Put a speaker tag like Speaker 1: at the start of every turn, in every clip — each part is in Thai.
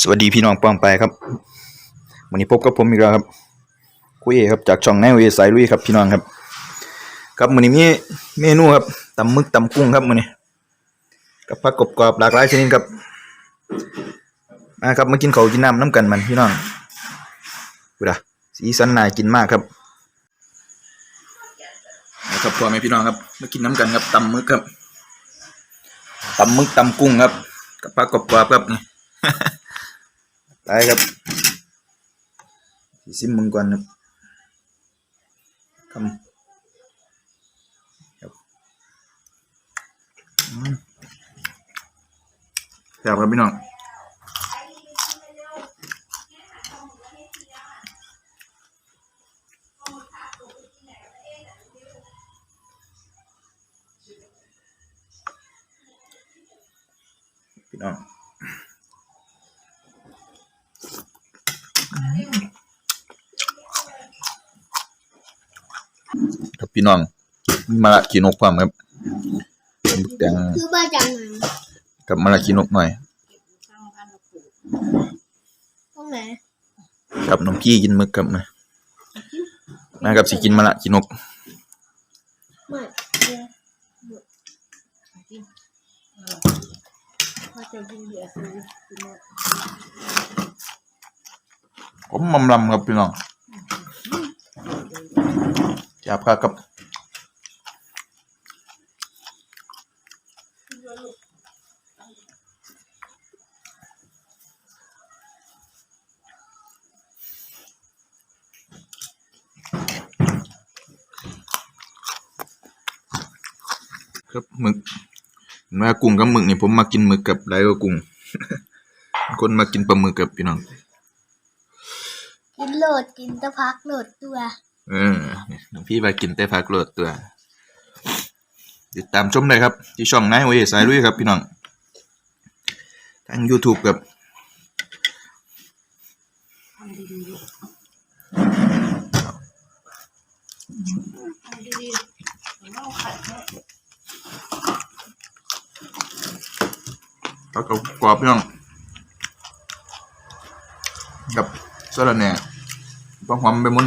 Speaker 1: สวัสดีพี่น้องป้องไปครับวันนี้พบกับผมอีกแล้วครับคุยเอครับจากช่องแนายเวสายลุยครับพี่น้องครับ ครับวันนี้มีเมนูครับตำมึกตำกุ้งครับวันนี้กับผักกบกรอบหลากหลายชนิดครับมาครับมากินเขากินน้ำน้ำกันมันพี่น้องดูดะสีสันน่ากินมากครับนะครับพ่อแม่พี่น้องครับมากินน้ำกันครับตำมึกครับตำมึกตำกุ้งครับกับผักกบกรอบครับนี่ ตายครับสิซิมมึงก่อนครับคำครับอืมแซ่บครับพี่น้องพี่น้อง ครับพี่น้องมีมะระขีนกความครับบึกแดง
Speaker 2: คือบ้าจังหนัง
Speaker 1: กับมะระขีนกหน่อย
Speaker 2: ตรงไหน
Speaker 1: กับน้องพี่กินหมึกกับนะนะครับสิกินมะระขีนก
Speaker 2: ไม่เดี๋ยวหมดพอจะกินเบียร์ซื้อกินหมด
Speaker 1: ผมมำลำครับพี่น้อง จับครับกับครับหมึกเห็นว่ากุ้งกับหมึกนี่ผมมากินหมึกกับไรก็กุ้ง คนมากินปลาหมึกกับพี่น้อง
Speaker 2: กินโหลดกินตะพักโหลดตัว
Speaker 1: เออหลวงพี่ไปกินแต่ผักโหลดตัวติดตามชมเลยครับ ที่ช่องนายโอเอสายลุยครับพี่น้องทาง YouTube ครับแล้วก็กรอบพี่น้องกับสลัดแหน่ป้องหอมไปมุน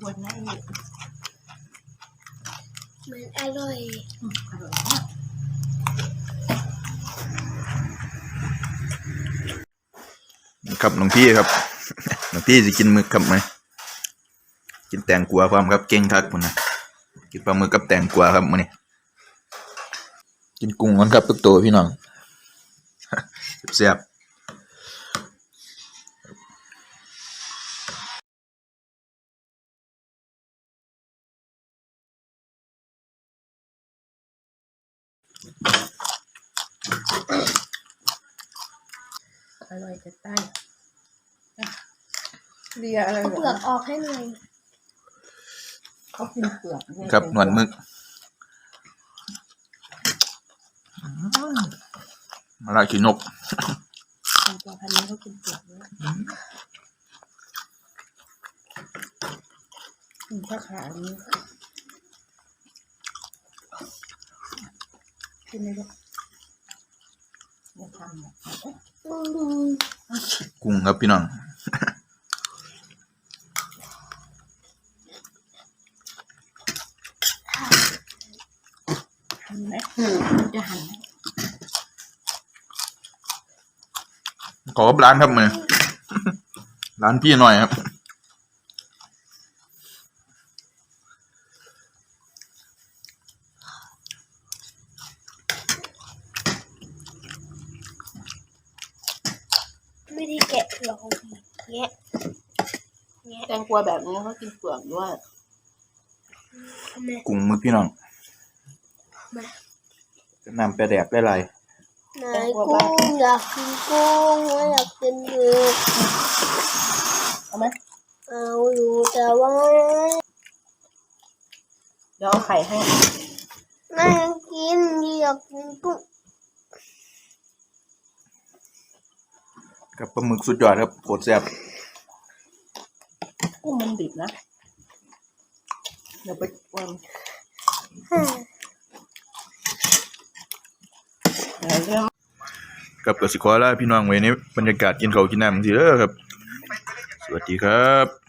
Speaker 3: ควรนะอีก
Speaker 2: มันอร่อย
Speaker 3: อร่อยมาก
Speaker 1: ครับหลวงพี่ครับหลวงพี่สิกินหมึกครับไหมกินแตงกวาความครับเก่งทักมันนะกินปลาหมึกกับแตงกวาครับมันนี่กินกุ้งกันครับทุกตัวพี่น้องเสียบ
Speaker 3: อร่อยจะตายอะเรียอะไร
Speaker 2: เอา
Speaker 3: เหร
Speaker 2: เปลือ
Speaker 3: อก
Speaker 2: ออกให้หน่อย
Speaker 3: เขากินเปลือกด้วย
Speaker 1: ครับหนวดหมึกมาลาขีนก
Speaker 3: ตัวพันนี้เขากินเปลือกด้วยกินข้าวขานี้ กินเลยลูกอย่าทำนะ
Speaker 2: อืม
Speaker 1: กุ้งครับพี่น้อง
Speaker 3: หันไหมมันจะหันไหม
Speaker 1: ขอกับร้านครับมือร้านพี่หน่อยครับ
Speaker 2: ธีแกะเปลือกของผีแงะแงะ
Speaker 3: ตงกวาแบบนี้เขากินเปลือกด้วย
Speaker 2: แม่
Speaker 1: กุ้งมึกพี่น้อง
Speaker 2: แม่
Speaker 1: จะนำไปแดกได้ไร
Speaker 2: ไหนกุ้งอยากกินกุ้งไม่อยากกินหมึก
Speaker 3: เอาไหม
Speaker 2: เอาอยู่แต่ว่า
Speaker 3: เดี๋ยวเอาไข่ให้
Speaker 2: ไม่กินอยากกินกุ้ง
Speaker 1: กับปลาหมึกสุดยอดครับโคตรแซ่บ
Speaker 3: กุ้งมันดิบนะ เดี๋ยวไปวางเดี๋ยวเรื่อง
Speaker 1: กับกสิขอลาพี่น้องไว้ในบรรยากาศกินข้าวกินน้ำทีเด้อครับ สวัสดีครับ